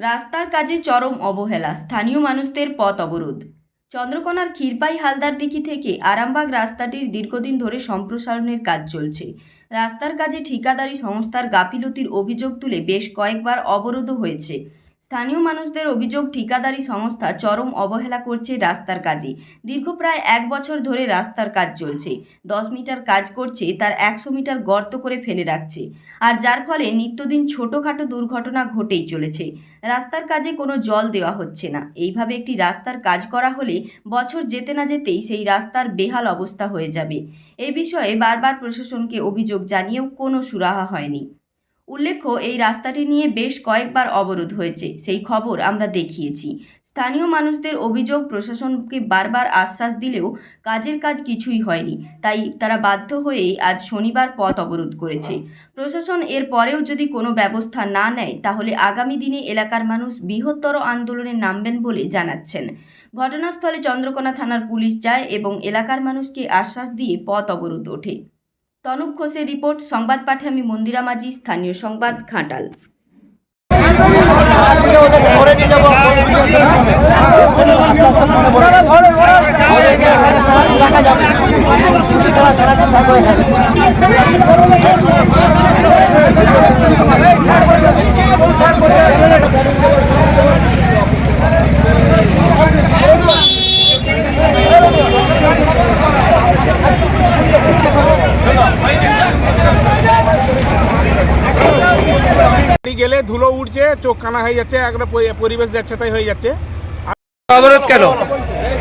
রাস্তার কাজে চরম অবহেলা, স্থানীয় মানুষদের পথ অবরোধ। চন্দ্রকোনার ক্ষীরপাই হালদার দিকি থেকে আরামবাগ রাস্তাটির দীর্ঘদিন ধরে সম্প্রসারণের কাজ চলছে। রাস্তার কাজে ঠিকাদারি সংস্থার গাফিলতির অভিযোগ তুলে বেশ কয়েকবার অবরোধও হয়েছে। স্থানীয় মানুষদের অভিযোগ, ঠিকাদারি সংস্থা চরম অবহেলা করছে রাস্তার কাজে। দীর্ঘ প্রায় এক বছর ধরে রাস্তার কাজ চলছে। দশ মিটার কাজ করছে, তার একশো মিটার গর্ত করে ফেলে রাখছে। আর যার ফলে নিত্যদিন ছোটোখাটো দুর্ঘটনা ঘটেই চলেছে। রাস্তার কাজে কোনো জল দেওয়া হচ্ছে না। এইভাবে একটি রাস্তার কাজ করা হলে বছর যেতে না যেতেই সেই রাস্তার বেহাল অবস্থা হয়ে যাবে। এ বিষয়ে বারবার প্রশাসনকে অভিযোগ জানিয়েও কোনো সুরাহা হয়নি। উল্লেখ্য, এই রাস্তাটি নিয়ে বেশ কয়েকবার অবরোধ হয়েছে, সেই খবর আমরা দেখিয়েছি। স্থানীয় মানুষদের অভিযোগ, প্রশাসনকে বারবার আশ্বাস দিলেও কাজের কাজ কিছুই হয়নি, তাই তারা বাধ্য হয়েই আজ শনিবার পথ অবরোধ করেছে। প্রশাসন এর পরেও যদি কোনো ব্যবস্থা না নেয়, তাহলে আগামী দিনে এলাকার মানুষ বৃহত্তর আন্দোলনে নামবেন বলে জানাচ্ছেন। ঘটনাস্থলে চন্দ্রকোনা থানার পুলিশ যায় এবং এলাকার মানুষকে আশ্বাস দিয়ে পথ অবরোধ ওঠে। তনুপ ঘোষের রিপোর্ট সংবাদ পাঠে আমি মন্দিরা মাঝি স্থানীয় সংবাদ ঘাটাল। গেলে ধুলো উঠছে চোখ কানা হয়ে যাচ্ছে একটা পরি- পরিবেশ যাচ্ছে তাই হয়ে যাচ্ছে। অবরোধ কেন?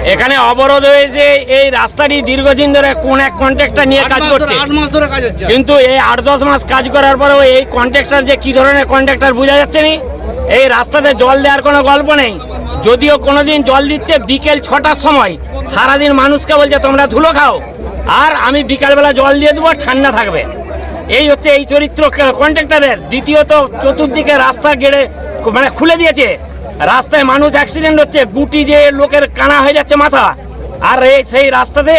এখানে অবরোধ হয়েছে এই রাস্তাটি দীর্ঘদিন ধরে কোন এক কন্ট্রাক্টর নিয়ে কাজ করছে। আট মাস ধরে কাজ হচ্ছে। কিন্তু এই আট দশ মাস কাজ করার পরেও এই কন্ট্রাক্টর যে কি ধরনের কন্ট্রাক্টর বোঝা যাচ্ছে নি? এই রাস্তাতে জল দেওয়ার কোনো গল্প নেই। যদিও কোনোদিন জল দিচ্ছে বিকেল ছটার সময়। সারাদিন মানুষকে বলছে তোমরা ধুলো খাও। আর আমি বিকালবেলা জল দিয়ে দেবো ঠান্ডা থাকবে। এই হচ্ছে এই চরিত্র কন্ট্রাক্টরের দ্বিতীয়ত চতুর্দিকে রাস্তা গেড়ে মানে খুলে দিয়েছে। রাস্তায় মানুষ অ্যাক্সিডেন্ট হচ্ছে গুটি যে লোকের কানা হয়ে যাচ্ছে মাথা। আর এই সেই রাস্তাতে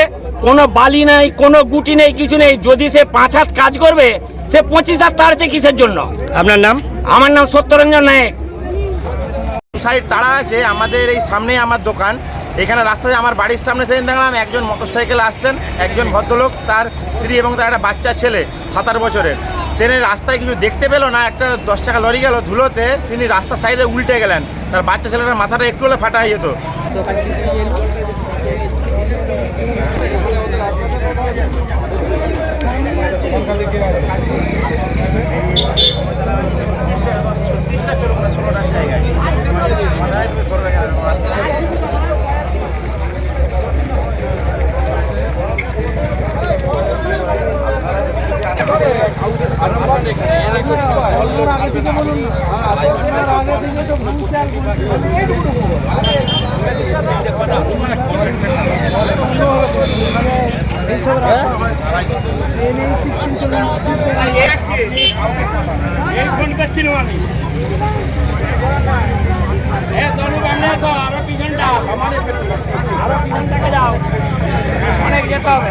কোনো বালি নেই কোনো গুটি নেই কিছু নেই। যদি সে পাঁচ হাত কাজ করবে সে পঁচিশ হাত তাড়ছে কিসের জন্য? আপনার নাম? আমার নাম সত্যরঞ্জন নায়ক। সাইড তারা আছে আমাদের এই সামনেই আমার দোকান। এখানে রাস্তায় আমার বাড়ির সামনে সেদিন দেখলাম একজন মোটরসাইকেল আসছেন একজন ভদ্রলোক তার স্ত্রী এবং তার একটা বাচ্চা ছেলে সাত আট বছরের তিনি রাস্তায় কিছু দেখতে পেল না একটা দশ টাকা লরি গেল ধুলোতে তিনি রাস্তার সাইডে উল্টে গেলেন তার বাচ্চা ছেলেটার মাথাটা একটু হলে ফাটা হয়ে যেত করছিলাম আমি অনেক যেতে হবে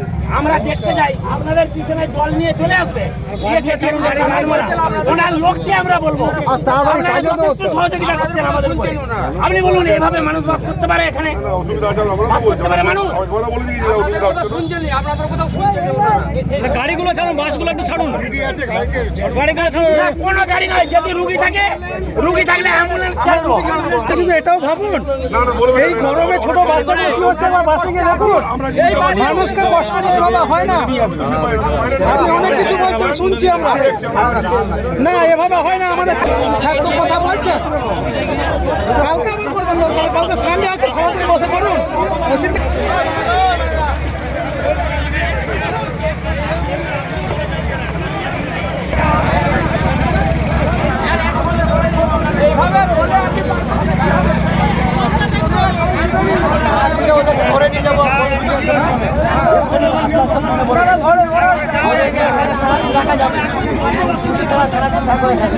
আমরা দেখতে যাই আপনাদের পিছনে জল নিয়ে চলে আসবে। ওনার লোককে আমরা বলব। সহযোগিতা করছেন আমাদের আপনি বলুন এভাবে মানুষ বাস করতে পারে এখানে? বাস করতে পারে মানুষ? গাড়িগুলো ছাড়ুন বাসগুলো একটু ছাড়ুন। গাড়িগুলো ছাড়ুন। কোনো গাড়ি নয় যদি রুগী থাকে রুগী থাকলে অ্যাম্বুলেন্স ছাড়বো। কিন্তু এটাও ভাবুন এই গরমে ছোট কি হচ্ছে বাসে গিয়ে দেখুন। মানুষকে কষ্ট হয় না। আপনি অনেক কিছু বলছেন আমরা। না, এভাবে হয় না, আমাদের তো কথা বলছে। কালকে আবার করবেন দরকার কালকে সানডে আছে সারাদিন বসে করুন রাখা যাবে। খেলা সারাক্ষণ থাকবে এখানে